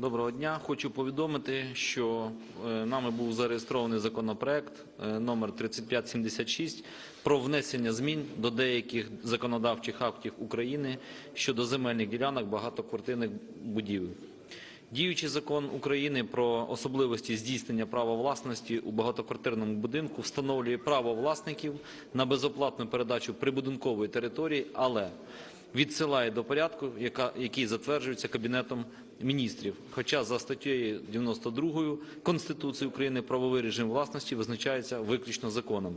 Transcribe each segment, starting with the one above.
Доброго дня. Хочу повідомити, що е, нами був зареєстрований законопроект е, номер 3576 про внесення змін до деяких законодавчих актів України щодо земельних ділянок багатоквартирних будівель. Діючий закон України про особливості здійснення права власності у багатоквартирному будинку встановлює право власників на безоплатну передачу прибудинкової території, але відсилає до порядку, яка, який затверджується Кабінетом міністрів. Хоча за статтею 92 Конституції України правовий режим власності визначається виключно законом.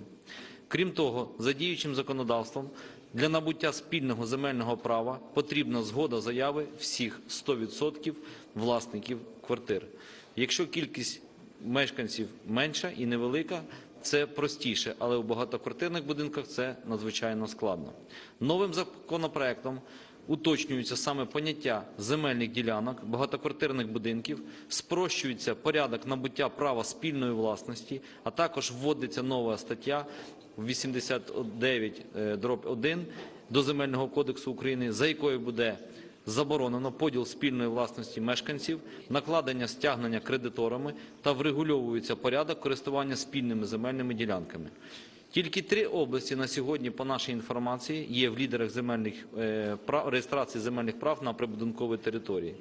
Крім того, за діючим законодавством для набуття спільного земельного права потрібна згода заяви всіх 100% власників квартир. Якщо кількість мешканців менша і невелика, це простіше, але у багатоквартирних будинках це надзвичайно складно. Новим законопроектом уточнюється саме поняття земельних ділянок, багатоквартирних будинків, спрощується порядок набуття права спільної власності, а також вводиться нова стаття 89 е, дроб 1 до Земельного кодексу України, за якою буде заборонено поділ спільної власності мешканців, накладення стягнення кредиторами та врегульовується порядок користування спільними земельними ділянками. Тільки три області на сьогодні, по нашій інформації, є в лідерах земельних е, прав реєстрації земельних прав на прибудинковій території.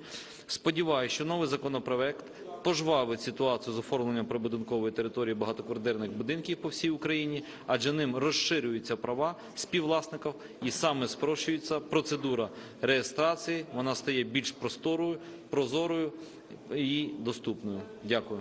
Сподіваюся, що новий законопроект пожвавить ситуацію з оформленням прибудинкової території багатоквартирних будинків по всій Україні, адже ним розширюються права співвласників і саме спрощується процедура реєстрації. Вона стає більш просторою, прозорою і доступною. Дякую.